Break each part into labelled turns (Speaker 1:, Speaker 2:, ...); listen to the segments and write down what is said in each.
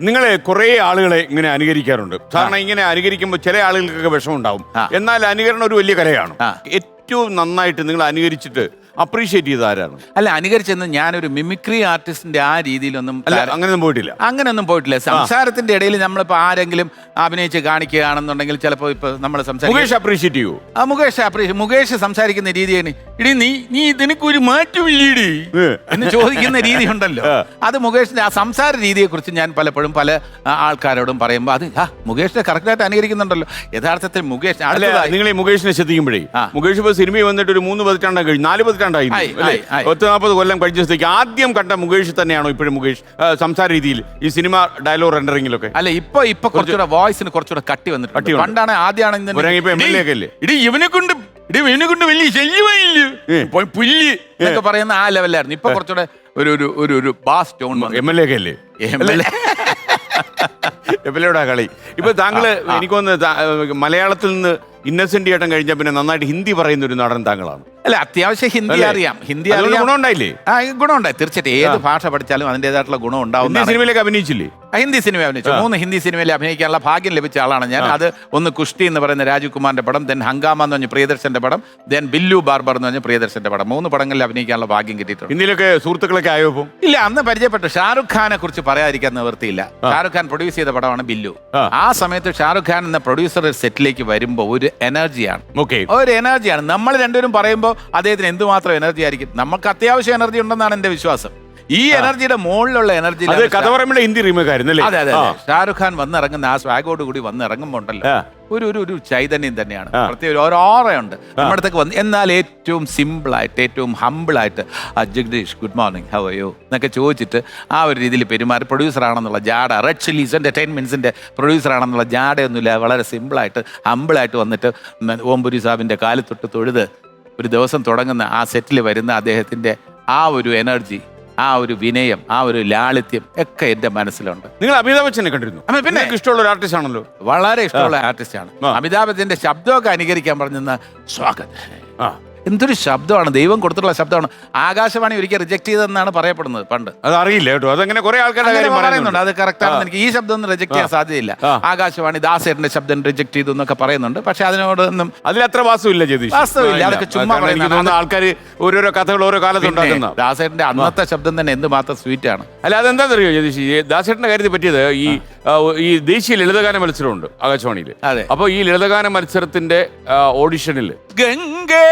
Speaker 1: നിങ്ങളെ കുറെ ആളുകളെ ഇങ്ങനെ അനുകരിക്കാറുണ്ട്. സാധാരണ ഇങ്ങനെ അനുകരിക്കുമ്പോൾ ചില ആളുകൾക്കൊക്കെ വിഷമം ഉണ്ടാവും. എന്നാൽ അനുകരണം ഒരു വലിയ കലയാണ്. ഏറ്റവും നന്നായിട്ട് നിങ്ങൾ അനുകരിച്ചിട്ട് അപ്രീഷിയേറ്റ് ചെയ്ത ആരാണ്?
Speaker 2: അല്ല അനുകരിച്ചെന്ന് ഞാനൊരു മിമിക്രി ആർട്ടിസ്റ്റിന്റെ ആ രീതിയിലൊന്നും
Speaker 1: അല്ല അങ്ങനെയൊന്നും പോയിട്ടില്ല.
Speaker 2: അങ്ങനെയൊന്നും പോയിട്ടില്ല. സംസാരത്തിന്റെ ഇടയിൽ നമ്മളിപ്പോ ആരെങ്കിലും അഭിനയിച്ച് കാണിക്കുകയാണെന്നുണ്ടെങ്കിൽ ചിലപ്പോ ഇപ്പൊ നമ്മൾ
Speaker 1: മുകേഷ് അപ്രീഷിയേറ്റ് ചെയ്യൂ.
Speaker 2: ആ മുകേഷ് അപ്രീ- മുകേഷ് സംസാരിക്കുന്ന രീതിയാണ്. ഇടി നീ നീ ഇതിനൊരു മാറ്റമില്ലേടി. എന്ന് ചോദിക്കുന്ന രീതി ഉണ്ടല്ലോ അത് മുകേഷിന്റെ ആ സംസാര രീതിയെ കുറിച്ച് ഞാൻ പലപ്പോഴും പല ആൾക്കാരോടും പറയുമ്പോൾ അത് ആ മുകേഷിനെ കറക്റ്റായിട്ട് അനുകരിക്കുന്നുണ്ടല്ലോ. യഥാർത്ഥത്തിൽ മുകേഷ്
Speaker 1: നിങ്ങൾ ഈ മുകേഷിനെ ശ്രദ്ധിക്കുമ്പോഴേ മുകേഷ് ഇപ്പൊ സിനിമയിൽ വന്നിട്ട് ഒരു മൂന്ന് പതിറ്റാണ്ടാണ് കഴിഞ്ഞു. നാല് പതിറ്റാണ്ടായി
Speaker 2: ആയി.
Speaker 1: പത്ത് നാൽപ്പത് കൊല്ലം കഴിഞ്ഞ സ്ഥിതിക്ക് ആദ്യം കണ്ട മുകേഷ് തന്നെയാണോ ഇപ്പോഴും മുകേഷ് സംസാര രീതിയിൽ ഈ സിനിമ ഡയലോഗ് റെൻഡറിംഗിലൊക്കെ
Speaker 2: അല്ല ഇപ്പൊ ഇപ്പൊ കുറച്ചുകൂടെ വോയിസിന് കുറച്ചുകൂടെ കട്ടി വന്നിട്ടുണ്ട്. പണ്ടാണ് ആദ്യമാണ്? ഇടി ഇവനെ കൊണ്ട് ഇടി ഇവനെ കൊണ്ട് വലിയ ശല്യമായില്ല? പോയി പുല്ല് എന്നൊക്കെ പറയുന്ന ആ ലെവലായിരുന്നു ഇപ്പൊ കുറച്ചുകൂടെ ഒരു ഒരു ഒരു ഒരു bass tone
Speaker 1: M L A ഒക്കെ അല്ലേ? എം എൽ എയുടെ കളി. ഇപ്പൊ താങ്കൾ എനിക്കൊന്ന് മലയാളത്തിൽ നിന്ന് ഇന്നസെന്റ് ചേട്ടൻ കഴിഞ്ഞ പിന്നെ നന്നായിട്ട് ഹിന്ദി പറയുന്ന ഒരു നടൻ താങ്കളാണ്.
Speaker 2: അല്ല അത്യാവശ്യം ഹിന്ദി
Speaker 1: അല്ലേ?
Speaker 2: അറിയാം. ഹിന്ദി
Speaker 1: അതുകൊണ്ട്
Speaker 2: അറിയാം.
Speaker 1: ഗുണമുണ്ടായില്ലേ?
Speaker 2: ആ ഗുണമുണ്ടായി തീർച്ചയായിട്ടും ഏത് ഭാഷ പഠിച്ചാലും അതിന്റെതായിട്ടുള്ള ഗുണം ഉണ്ടാവും
Speaker 1: ഹിന്ദി സിനിമയിലേക്ക് അഭിനയിച്ചില്ലേ?
Speaker 2: ഹിന്ദി സിനിമ അഭിനയിച്ചു. മൂന്ന് ഹിന്ദി സിനിമയിൽ അഭിനയിക്കാനുള്ള ഭാഗ്യം ലഭിച്ച ആളാണ് ഞാൻ. അത് ഒന്ന് കുഷ്ടി എന്ന് പറയുന്ന രാജ്കുമാറിന്റെ പടം ദെൻ ഹംഗാമ എന്ന് പറഞ്ഞ പ്രിയദർശന്റെ പടം ദെൻ ബില്ലു ബാർബർ എന്ന് പറഞ്ഞ പ്രിയദർശന്റെ പടം. മൂന്ന് പടങ്ങളിൽ അഭിനയിക്കാനുള്ള ഭാഗ്യം കിട്ടിയിട്ടുണ്ട്.
Speaker 1: ഹിന്ദിയിലൊക്കെ സുഹൃത്തുക്കളൊക്കെ ആയോ ഇപ്പം?
Speaker 2: ഇല്ല അന്ന് പരിചയപ്പെട്ടു. ഷാറുഖ് ഖാനെ കുറിച്ച് പറയാതിരിക്കാൻ നിവൃത്തിയില്ല. ഷാറുഖ് ഖാൻ പ്രൊഡ്യൂസ് ചെയ്ത പടമാണ് ബില്ലു.
Speaker 1: ആ.
Speaker 2: ആ സമയത്ത് ഷാറുഖ് ഖാൻ എന്ന പ്രൊഡ്യൂസർ സെറ്റിലേക്ക് വരുമ്പോൾ ഒരു എനർജിയാണ്.
Speaker 1: ഓക്കെ
Speaker 2: ഒരു എനർജിയാണ്. നമ്മൾ രണ്ടുപേരും പറയുമ്പോൾ അദ്ദേഹത്തിന് എന്തുമാത്രം എനർജി ആയിരിക്കും? നമുക്ക് അത്യാവശ്യം എനർജി ഉണ്ടെന്നാണ് എന്റെ വിശ്വാസം. ഈ എനർജിയുടെ മുകളിലുള്ള എനർജി
Speaker 1: അത് കഥ പറയുമ്പോൾ ഹിന്ദി റീമേക്ക് ആയിരുന്നു അല്ലേ?
Speaker 2: അതെ അതെ. ഷാറുഖ് ഖാൻ വന്നിറങ്ങുന്ന ആ സ്വാഗോട് കൂടി വന്നിറങ്ങുമ്പോൾ ഉണ്ടല്ലോ ഒരു ഒരു ഒരു ചൈതന്യം തന്നെയാണ്. പ്രത്യേക ഒരു ഓറയുണ്ട്. നമ്മുടെ അടുത്തേക്ക് വന്ന് എന്നാൽ ഏറ്റവും സിമ്പിളായിട്ട് ഏറ്റവും ഹമ്പിളായിട്ട് അജഗ്ദീഷ് Jagadish good morning how you? എന്നൊക്കെ ചോദിച്ചിട്ട് ആ ഒരു രീതിയിൽ പെരുമാറി. പ്രൊഡ്യൂസർ ആണെന്നുള്ള ജാട റെഡ് ചില്ലീസ് എന്റർടൈൻമെന്റ്സിന്റെ പ്രൊഡ്യൂസർ ആണെന്നുള്ള ജാടയൊന്നുമില്ല വളരെ സിമ്പിളായിട്ട് ഹമ്പിളായിട്ട് വന്നിട്ട് ഓംപുരി സാബിന്റെ കാലത്തൊട്ട് തൊഴുത് ഒരു ദിവസം തുടങ്ങുന്ന ആ സെറ്റിൽ വരുന്ന അദ്ദേഹത്തിന്റെ ആ ഒരു എനർജി ആ ഒരു വിനയം ആ ഒരു ലാളിത്യം ഒക്കെ എന്റെ മനസ്സിലുണ്ട്.
Speaker 1: നിങ്ങൾ അമിതാഭ് ബച്ചനെ കണ്ടിരുന്നു.
Speaker 2: അമ്മ, പിന്നെ.
Speaker 1: നിങ്ങൾക്ക് ഇഷ്ടമുള്ള ഒരു ആർട്ടിസ്റ്റ് ആണല്ലോ.
Speaker 2: വളരെ ഇഷ്ടമുള്ള ആർട്ടിസ്റ്റ്
Speaker 1: ആണ്.
Speaker 2: അമിതാഭ് ബച്ചന്റെ ശബ്ദമൊക്കെ അനുകരിക്കാൻ പറഞ്ഞെന്ന് സ്വാഗതം.
Speaker 1: ആ.
Speaker 2: എന്തൊരു ശബ്ദമാണ്. ദൈവം കൊടുത്തിട്ടുള്ള ശബ്ദമാണ്. ആകാശവാണി ഒരിക്കൽ റിജക്ട് ചെയ്തതെന്നാണ് പറയപ്പെടുന്നത് പണ്ട്.
Speaker 1: അത് അറിയില്ല കേട്ടോ. അതങ്ങനെ കുറെ ആൾക്കാരുടെ കാര്യം
Speaker 2: പറയുന്നുണ്ട്. അത് കറക്റ്റ് ആണെന്ന് എനിക്ക് ഈ ശബ്ദം ഒന്നും റിജക്ട് ചെയ്യാൻ സാധ്യതയില്ല. ആകാശവാണി ദാസേട്ടന്റെ ശബ്ദം റിജക്ട് ചെയ്തു എന്നൊക്കെ പറയുന്നുണ്ട്. പക്ഷെ അതിനോടൊന്നും
Speaker 1: അതിൽ അത്ര വാസ്തുവില്ല ജതീഷ്
Speaker 2: വാസ്തവമില്ല, അതൊക്കെ ചുമ്മാ
Speaker 1: ആൾക്കാർ ഓരോരോ കഥകൾ ഓരോ കാലത്ത് ഉണ്ടാക്കുന്ന.
Speaker 2: ദാസേട്ടന്റെ അന്നത്തെ ശബ്ദം തന്നെ എന്തുമാത്രം സ്വീറ്റ് ആണ്.
Speaker 1: അല്ല അതെന്താണെന്നറിയോ ജതീഷ് ഈ ദാസേട്ടന്റെ കാര്യത്തിൽ പറ്റിയത് ഈ ഈ ദേശീയ ലളിതഗാന മത്സരമുണ്ട് ആകാശവാണിയിൽ.
Speaker 2: അതെ.
Speaker 1: അപ്പൊ ഈ ലളിതഗാന മത്സരത്തിന്റെ ഓഡിഷനിൽ
Speaker 2: ഗംഗേ.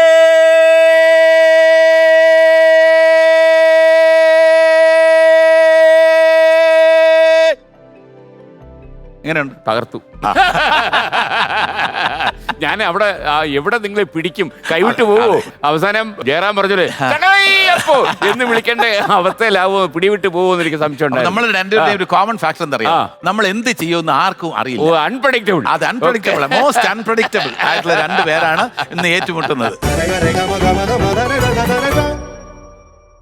Speaker 2: എങ്ങനെയുണ്ട്?
Speaker 1: തകർത്തു. ഞാൻ അവിടെ എവിടെ നിങ്ങളെ പിടിക്കും? കൈവിട്ട് പോവോ? അവസാനം ജയറാം പറഞ്ഞത് "ചങ്ങായിയപ്പോ" എന്ന് വിളിക്കേണ്ട? അവസ്ഥയിലാവോ പിടിവിട്ട് പോകുമെന്ന് എനിക്ക് സംശയം
Speaker 2: നമ്മൾ
Speaker 1: രണ്ടുപേരുടെ
Speaker 2: രണ്ടുപേരുടെയും ഒരു കോമൺ ഫാക്ടർ എന്താ അറിയാം നമ്മൾ എന്ത് ചെയ്യുമെന്ന് ആർക്കും
Speaker 1: ഓ
Speaker 2: അറിയില്ല
Speaker 1: അൺപ്രഡിക്റ്റബിൾ
Speaker 2: അത് അൺപ്രഡിക്റ്റബിൾ മോസ്റ്റ് അൺപ്രഡിക്റ്റബിൾ ആയിട്ടുള്ള രണ്ട് പേരാണ് ഇന്ന് ഏറ്റുമുട്ടുന്നത്.